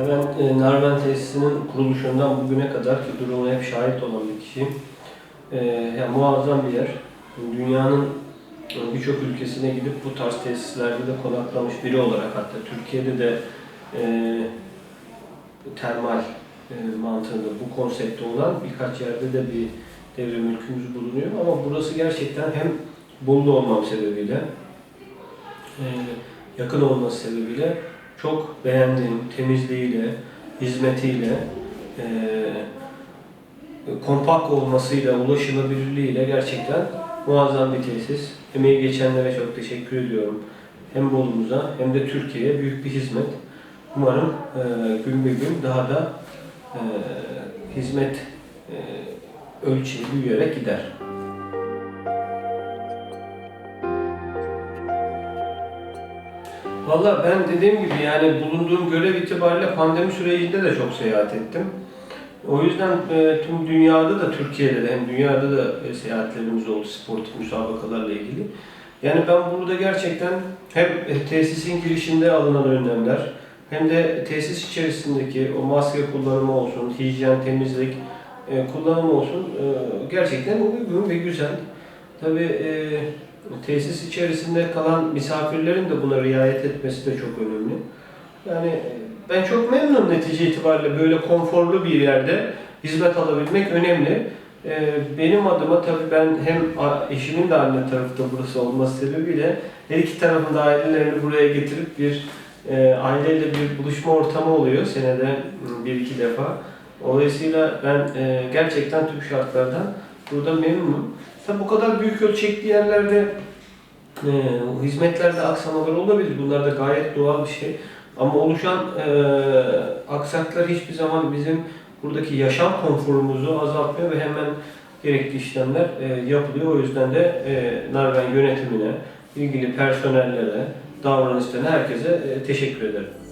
Ben e, Narven tesisinin kuruluşundan bugüne kadar ki durumuna hep şahit olan bir kişiyim. E, ya muazzam bir yer. Dünyanın e, birçok ülkesine gidip bu tarz tesislerde de konaklamış biri olarak hatta Türkiye'de de e, termal e, mantığında bu konsepte olan birkaç yerde de bir devre mülkümüz bulunuyor. Ama burası gerçekten hem Bolu olmam sebebiyle e, yakın olması sebebiyle çok beğendiğim temizliğiyle, hizmetiyle, e, kompakt olmasıyla, ulaşılabilirliğiyle gerçekten muazzam bir tesis. Emeği geçenlere çok teşekkür ediyorum. Hem Bolu'muza hem de Türkiye'ye büyük bir hizmet. Umarım e, gün bir gün daha da e, hizmet e, ölçeği büyüyerek gider. Valla ben dediğim gibi yani bulunduğum görev itibariyle pandemi sürecinde de çok seyahat ettim. O yüzden e, tüm dünyada da Türkiye'de de hem dünyada da e, seyahatlerimiz oldu sportif müsabakalarla ilgili. Yani ben burada gerçekten hem e, tesisin girişinde alınan önlemler hem de tesis içerisindeki o maske kullanımı olsun, hijyen, temizlik e, kullanımı olsun e, gerçekten uygun ve güzel. Tabii e, tesis içerisinde kalan misafirlerin de buna riayet etmesi de çok önemli. Yani e, ben çok memnunum netice itibariyle böyle konforlu bir yerde hizmet alabilmek önemli. E, Benim adıma tabii ben hem eşimin de anne tarafı da burası olması sebebiyle her iki tarafın da ailelerini buraya getirip bir e, aileyle bir buluşma ortamı oluyor senede bir iki defa. Dolayısıyla ben gerçekten tüm şartlardan burada memnunum. Tabii bu kadar büyük ölçekli yerlerde e, hizmetlerde aksamalar olabilir. Bunlar da gayet doğal bir şey. Ama oluşan e, aksaklar hiçbir zaman bizim buradaki yaşam konforumuzu azaltmıyor ve hemen gerekli işlemler e, yapılıyor. O yüzden de e, Narven yönetimine, ilgili personellere, davranışlarına herkese e, teşekkür ederim.